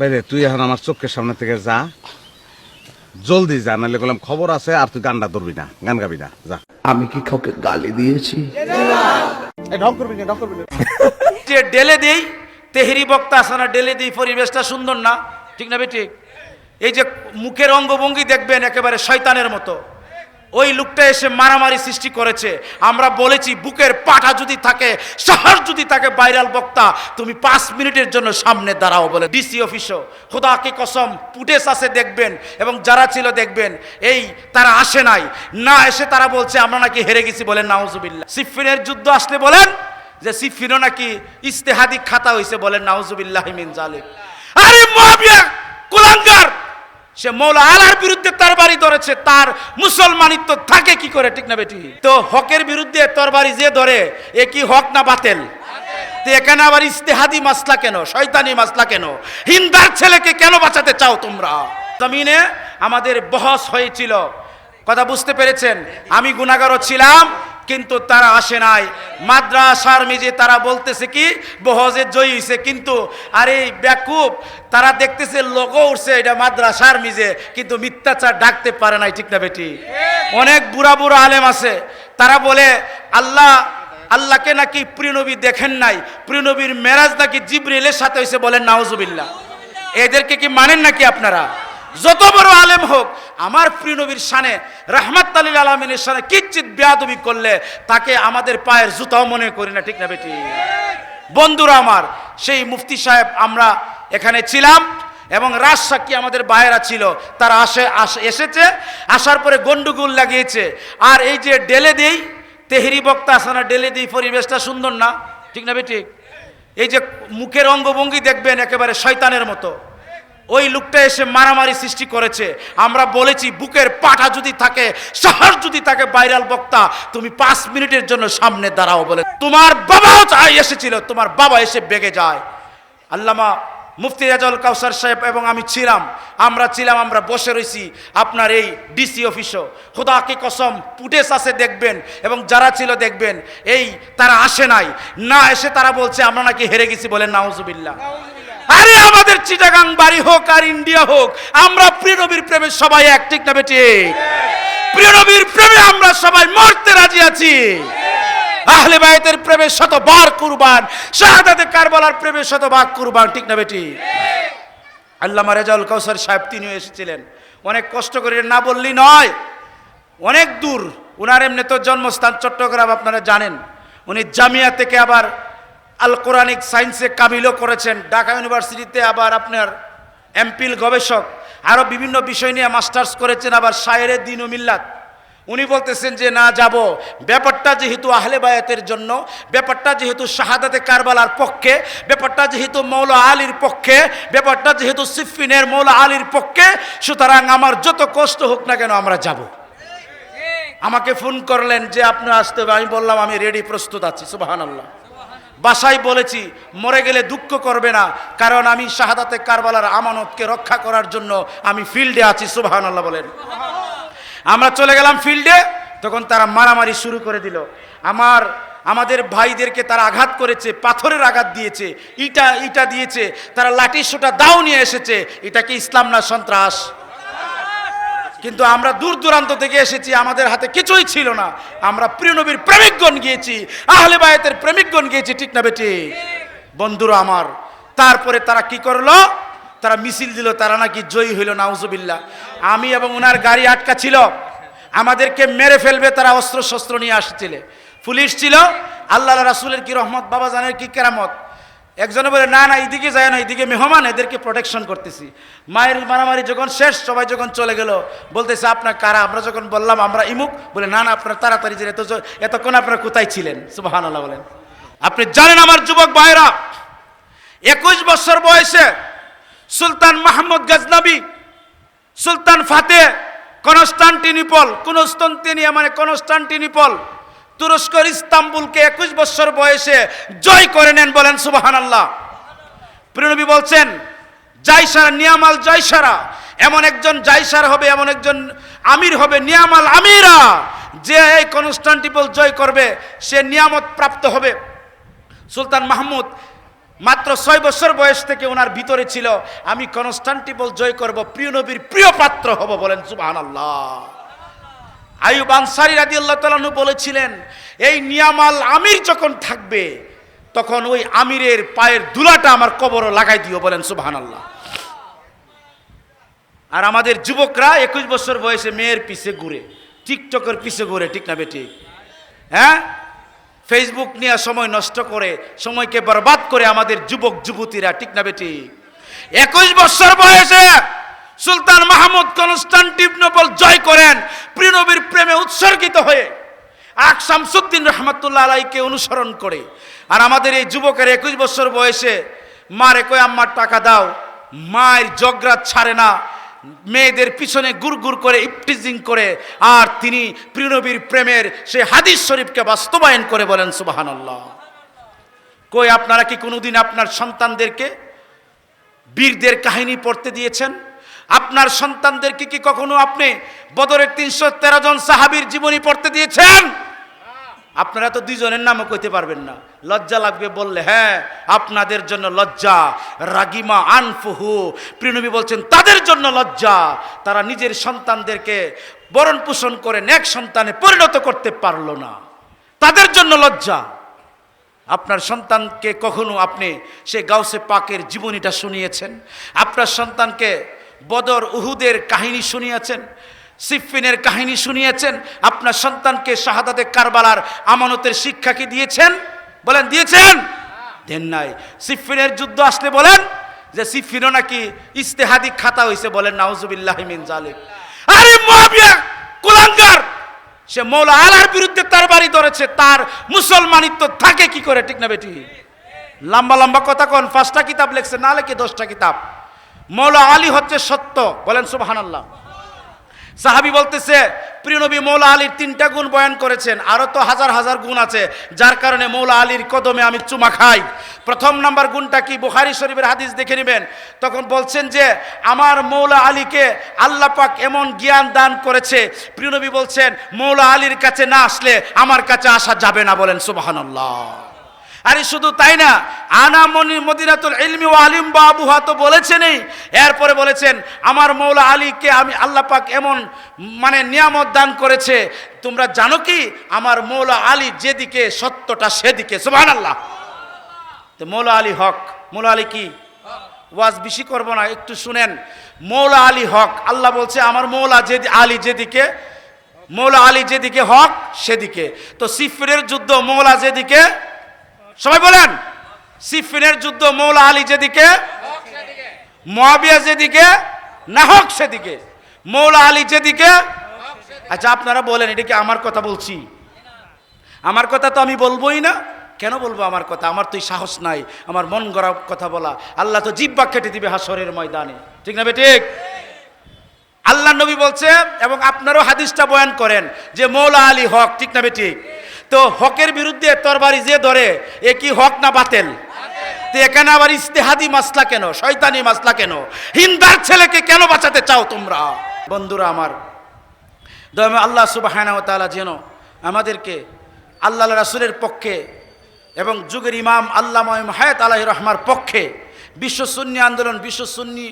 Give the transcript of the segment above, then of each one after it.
বাইরে তুই এখন আমার চোখের সামনে থেকে যা। জলদি যা নাহলে বললাম খবর আছে আর তুই গানটা ধরবি না গান গাবি না যা। আমি কি কাউকে গালি দিয়েছি? ঢং করবি না ঢং করবি না। যে ডেলে দেই তেহরি বক্তা আসে না ডেলে দিই পরিবেশটা সুন্দর না। ঠিক না ঠিক এই যে মুখের অঙ্গভঙ্গি দেখবেন একেবারে শয়তানের মতো। ওই লোকটা এসে মারামারি সৃষ্টি করেছে। আমরা বলেছি, বুকের পাটা যদি থাকে, সাহস যদি থাকে, ভাইরাল বক্তা, তুমি পাঁচ মিনিটের জন্য সামনে দাঁড়াও বলে ডিসি অফিসও। খোদা কি কসম, ফুটেজ আছে দেখবেন এবং যারা ছিল দেখবেন, এই তারা আসে নাই। না এসে তারা বলছে, আমরা নাকি হেরে গেছি বলেন নাউজুবিল্লাহ। সিফিনের যুদ্ধ আসলে বলেন যে সিফিনও নাকি ইস্তেহাদি খাতা হইছে বলেন নাউজুবিল্লাহ মিন জালিক আরে মুয়াবিয়া কুলাঙ্গার! সে মৌলা আলার বিরুদ্ধে তার বাড়ি ধরেছে, তার মুসলমানিত্ব থাকে কি করে ঠিক না বেটি? তো হকের বিরুদ্ধে তরবারি যে ধরে, এ কি হক না বাতেল? তো এখানে আবার ইস্তেহাদি মাসলা কেন? শয়তানি মাসলা কেন? হিন্দার ছেলেকে কেন বাঁচাতে চাও তোমরা? জমিনে আমাদের বহস হয়েছিল। কথা বুঝতে পেরেছেন? আমি গুণাগারও ছিলাম কিন্তু তারা আসে নাই। মাদ্রাসার মেজে তারা বলতেছে কি, বহজে জয়ী হয়েছে কিন্তু, আরে ব্যাকুব তারা দেখতেছে লোগো উঠছে এটা মাদ্রাসার মিজে কিন্তু মিথ্যাচার ডাকতে পারে নাই, ঠিক না বেটি? অনেক বুড়া বুড়া আলেম আছে, তারা বলে, আল্লাহ, আল্লাহকে নাকি প্রিয়নবী দেখেন নাই প্রিয়নবীর মেরাজ নাকি জিব্রিলের সাথে হয়েছে বলেন নাউজুবিল্লাহ। এদেরকে কি মানেন নাকি আপনারা? যত বড় আলেম হোক, আমার প্রিয় নবীর শানে রহমত আলী আলমিনের শানে কিচ্ছিত বেয়াদবি করলে তাকে আমাদের পায়ের জুতাও মনে করি না, ঠিক না বেটি? বন্ধুরা আমার, সেই মুফতি সাহেব আমরা এখানে ছিলাম এবং রাজসাক্ষী আমাদের বাইরা ছিল, তারা আসে- এসেছে, আসার পরে গন্ডগোল লাগিয়েছে। আর এই যে ডেলে দেই, তেহরি বক্তা আসে না, ডেলে দিই, পরিবেশটা সুন্দর না, ঠিক না বেটি? এই যে মুখের অঙ্গভঙ্গি দেখবেন, একেবারে শয়তানের মতো। ওই লোকটা এসে মারামারি সৃষ্টি করেছে। আমরা বলেছি, বুকের পাটা যদি থাকে, সাহস যদি থাকে, ভাইরাল বক্তা, তুমি পাঁচ মিনিটের জন্য সামনে দাঁড়াও বলে। তোমার বাবাও চাই এসেছিল, তোমার বাবা এসে বেগে যায়। আল্লামা মুফতি রাজাউল কাউসার সাহেব এবং আমি ছিলাম। আমরা ছিলাম, আমরা বসে রয়েছি আপনার এই ডিসি অফিসও খোদাকে কসম, ফুটেজ আছে দেখবেন এবং যারা ছিল দেখবেন, এই তারা আসে নাই। না এসে তারা বলছে, আমরা নাকি হেরে গেছি বলেন নাউজুবিল্লাহ। আরে চিটাগাং বাড়ি হোক আর ইন্ডিয়া হোক, আমরা প্রিয়নবীর প্রেমে সবাই এক, ঠিক না বেটি? প্রিয়নবীর প্রেমে আমরা সবাই মরতে রাজি আছি। আহলে বাইতের প্রেমে শতবার কুরবান, শাহাদাতে কারবালার প্রেমে শতবার কুরবান, ঠিক না বেটি? আল্লামা রেজাউল কাউসার সাহেব তিনিও এসেছিলেন। অনেক কষ্ট করে না বললি নয়, অনেক দূর। উনার এমনি তো জন্মস্থান চট্টগ্রাম, আপনারা জানেন। উনি জামিয়া থেকে আবার আল কোরআনিক সায়েন্সে কাবিলও করেছেন। ঢাকা ইউনিভার্সিটিতে আবার আপনার এমপিল গবেষক আরও বিভিন্ন বিষয় নিয়ে মাস্টার্স করেছেন আবার শায়েরে দিন ও মিল্লাত। উনি বলতেছেন যে না যাব। ব্যাপারটা যেহেতু আহলে বায়াতের জন্য ব্যাপারটা যেহেতু শাহাদাতে কারবালার পক্ষে ব্যাপারটা যেহেতু মৌলা আলীর পক্ষে ব্যাপারটা যেহেতু সিফিনের মৌলা আলীর পক্ষে সুতরাং আমার যত কষ্ট হোক না কেন আমরা যাব। আমাকে ফোন করলেন যে আপনি আসতে হবে। আমি বললাম আমি রেডি প্রস্তুত আছি। সুবাহান আল্লাহ বাসায় বলেছি, মরে গেলে দুঃখ করবে না, কারণ আমি শাহাদাতে কারবালার আমানতকে রক্ষা করার জন্য আমি ফিল্ডে আছি সুবাহান আল্লাহ বলেন। আমরা চলে গেলাম ফিল্ডে, তখন তারা মারামারি শুরু করে দিল। আমার, আমাদের ভাইদেরকে তারা আঘাত করেছে, পাথরের আঘাত দিয়েছে, ইটা ইটা দিয়েছে, তারা লাঠি সোটা দাও নিয়ে এসেছে এটা কি ইসলাম না সন্ত্রাস। কিন্তু আমরা দূর দূরান্ত থেকে এসেছি, আমাদের হাতে কিছুই ছিল না। আমরা প্রিয়নবীর প্রেমিকগণ গিয়েছি, আহলে বায়াতের প্রেমিকগণ গিয়েছি, ঠিক না বেটি? বন্ধুরা আমার, তারপরে তারা কি করল? তারা মিছিল দিল, তারা নাকি জয়ী হইল, নাউজুবিল্লাহ। আমি এবং ওনার গাড়ি আটকা ছিল। আমাদেরকে মেরে ফেলবে, তারা অস্ত্র শস্ত্র নিয়ে আসছিল। পুলিশ ছিল আল্লাহ রাসুলের কি রহমত, বাবা জানের কি কেরামত? একজনে বলে, না না, এদিকে যায় না, এদিকে মেহমান, এদেরকে প্রোটেকশন করতেছি। মায়ের মারামারি যখন শেষ, সবাই যখন চলে গেল, বলতেছে, আপনার কারা? আমরা যখন বললাম, আমরা ইমুক। বলে, না না, আপনার তাড়াতাড়ি ছিলেন এত এতক্ষণ আপনারা কোথায় ছিলেন? সুবাহান আল্লাহ বলেন। আপনি জানেন আমার যুবক ভাইরা একুশ বছর বয়সে Sultan Mahmud Ghaznavi, Sultan Fatih, Constantinople Constantinia মানে কনস্টান্টিনিপল তুরস্কর ইস্তাম্বুলকে একুশ বছর বয়সে জয় করে নেন বলেন সুবাহান আল্লাহ প্রিয়নবী বলছেন জাইসারা নিয়ামাল জাইসারা এমন একজন জাইসার হবে, এমন একজন আমির হবে, নিয়ামাল আমিরা, যে এই কনস্টান্টিপল জয় করবে, সে নিয়ামত প্রাপ্ত হবে। সুলতান মাহমুদ, মাত্র ছয় বছর বয়স থেকে ওনার ভিতরে ছিল, আমি কনস্টান্টিবল জয় করব প্রিয় নবীর প্রিয় পাত্র হব, বলেন সুবাহান আল্লাহ আয়ুব আনসারি রাজি আল্লাহ বলেছিলেন, এই নিয়ামাল আমির যখন থাকবে, তখন ওই আমিরের পায়ের দুলাটা আমার কবরও লাগাই দিও বলেন সুবাহান আল্লাহ আর আমাদের যুবকরা একুশ বছর বয়সে মেয়ের পিছে ঘুরে, টিকটকের পিছে ঘুরে, ঠিক না বেটি হ্যাঁ? ফেসবুক নিয়ে সময় নষ্ট করে, সময়কে বরবাদ করে আমাদের যুবক, যুবতীরা, ঠিক না বেটি একুশ বছর বয়সে সুলতান মাহমুদ কনস্টান্টিনোপল জয় করেন প্রিয়নবীর প্রেমে উৎসর্গিত হয়ে। আক শামসুদ্দিন রহমতুল্লাহ আলাইকে অনুসরণ করে। আর আমাদের এই যুবকের একুশ বছর বয়সে, মারে কই আম্মার টাকা দাও। মায়ের জগরাত ছাড়ে না। মেয়েদের পিছনে গুড় গুড় করে ইপটিজিং করে। আর তিনি প্রিয়নবীর প্রেমের সেই হাদিস শরীফকে বাস্তবায়ন করে বলেন, সুবাহানাল্লাহ। কই আপনারা কি কোনোদিন আপনার সন্তানদেরকে বীরদের কাহিনী পড়তে দিয়েছেন? আপনার সন্তানদেরকে কি কখনো আপনি বদরের তিনশো তেরো জন সাহাবীর জীবনী পড়তে দিয়েছেন? আপনারা তো দুইজনের নামও কইতে পারবেন না। লজ্জা লাগবে বললে হ্যাঁ আপনাদের জন্য লজ্জা। রাগিমা আনফুহু প্রিনবী বলছেন, তাদের জন্য লজ্জা। তারা নিজের সন্তানদেরকে বরণ পোষণ করে নেক সন্তানে পরিণত করতে পারল না। তাদের জন্য লজ্জা। আপনার সন্তানকে কখনো আপনি সে গাউসে পাকের জীবনীটা শুনিয়েছেন? আপনার সন্তানকে বদর উহুদের কাহিনী শুনিয়েছেন, সিফিনের কাহিনী শুনিয়েছেন, আপনার সন্তানকে শাহাদাতে কারবালার আমানতের শিক্ষা কি দিয়েছেন? বলেন, দিয়েছেন। দেন নাই। সিফিনের যুদ্ধ আসলে বলেন যে সিফিনও নাকি ইস্তেহাদি খাতা হয়েছে বলেন, নাউজুবিল্লাহ মিন জালিক আরে মুয়াবিয়া কুলাঙ্গার, সে মৌলা আলার বিরুদ্ধে তার বাড়ি ধরেছে, তার মুসলমানিত্ব থাকে কি করে ঠিক না বেটি? লম্বা লম্বা কথা কোন, পাঁচটা কিতাব লেখছে, না লেখে দশটা কিতাব। মৌলা আলী হচ্ছে সত্য। বলেন সুবহানাল্লাহ। সাহাবি বলতেছে প্রিয়নবী মৌলা আলীর তিনটা গুণ বয়ান করেছেন। আরও তো হাজার হাজার গুণ আছে। যার কারণে মৌলা আলীর কদমে আমি চুমা খাই। প্রথম নাম্বার গুণটা কি? বুখারি শরীফের হাদিস দেখে নেবেন। তখন বলছেন যে, আমার মৌলা আলীকে আল্লাহ পাক এমন জ্ঞান দান করেছে। প্রিয়নবী বলছেন, মৌলা আলীর কাছে না আসলে আমার কাছে আসা যাবে না। বলেন সুবহানাল্লাহ। আরে শুধু তাই না আনা মনি মদিনাতুল ইলমি ও আলিম বাবুহা তো বলেছেনই। এরপরে বলেছেন, আমার মৌলা আলীকে আমি আল্লাহ পাক এমন মানে নিয়ামত দান করেছে। তোমরা জানো কি? আমার মৌলা আলী যেদিকে সত্যটা সেদিকে। সুবহানাল্লাহ। তো মৌলা আলী হক। মৌলা আলী কি? ওয়াজ বেশি করব না, একটু শুনেন। মৌলা আলী হক। আল্লাহ বলছে, আমার মৌলা যে আলী যেদিকে মৌলা আলী যেদিকে হক, সেদিকে। তো সিফরের যুদ্ধ মৌলা যেদিকে সবাই বলেন। সিফিনের যুদ্ধ মৌলা আলী যেদিকে, মহাবিয়া যেদিকে, না হক সেদিকে। মৌলা আলী যেদিকে আচ্ছা আপনারা বলেন, এটা কি আমার কথা বলছি? আমার কথা তো আমি বলবোই না। কেন বলব আমার কথা? আমার তো সাহস নাই, আমার মন গড়া কথা বলা। আল্লাহ তো জিব্বা কেটে দিবে হাসরের ময়দানে। ঠিক না ঠিক? আল্লাহ নবী বলছে, এবং আপনারও হাদিসটা বয়ান করেন যে মৌলা আলী হক, ঠিক না ঠিক? তো হকের বিরুদ্ধে তরবারি যে ধরে, এ কি হক না বাতেল? তো এখানে আবার ইস্তেহাদি মাসলা কেন? শয়তানি মাসলা কেন? হিন্দার ছেলেকে কেন বাঁচাতে চাও তোমরা? বন্ধুরা আমার দমে আল্লাহ সুবাহ যেন আমাদেরকে আল্লাহ রাসুলের পক্ষে এবং যুগের ইমাম আল্লাহ হায়াত আলাহ রহমার পক্ষে বিশ্ব সুন্নি আন্দোলন, বিশ্ব সুন্নি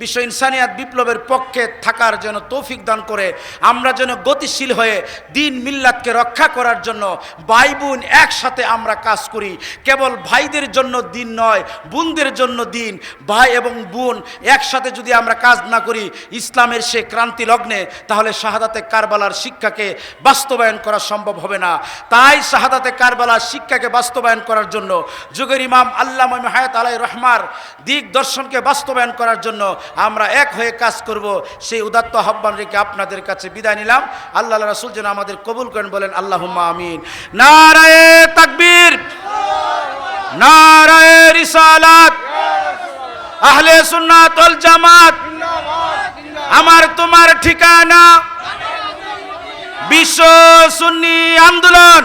বিশ্ব ইনসানিয়াত বিপ্লবের পক্ষে থাকার জন্য তৌফিক দান করে আমরা যেন গতিশীল হয়ে দিন মিল্লাতকে রক্ষা করার জন্য ভাই বোন একসাথে আমরা কাজ করি। কেবল ভাইদের জন্য দিন নয়, বোনদের জন্য দিন। ভাই এবং বোন একসাথে যদি আমরা কাজ না করি ইসলামের সে ক্রান্তি লগ্নে, তাহলে শাহাদাতে কারবালার শিক্ষাকে বাস্তবায়ন করা সম্ভব হবে না। তাই শাহাদাতে কারবালার শিক্ষাকে বাস্তবায়ন করার জন্য যুগের ইমাম আল্লাহ হায়াত আলাই রহমার দিক দর্শনকে বাস্তবায়ন করার জন্য আমরা এক হয়ে কাজ করব। সেই উদাত্ত আহ্বান রেখে আপনাদের কাছে বিদায় নিলাম। আল্লাহ রাসুল যেন আমাদের কবুল করেন, বলেন আল্লাহ আমিন। নারায়ে তাকবীর, নারায়ে রিসালাত, আহলে সুন্নাত জামাত, আমার তোমার ঠিকানা, বিশ্ব সুন্নি আন্দোলন।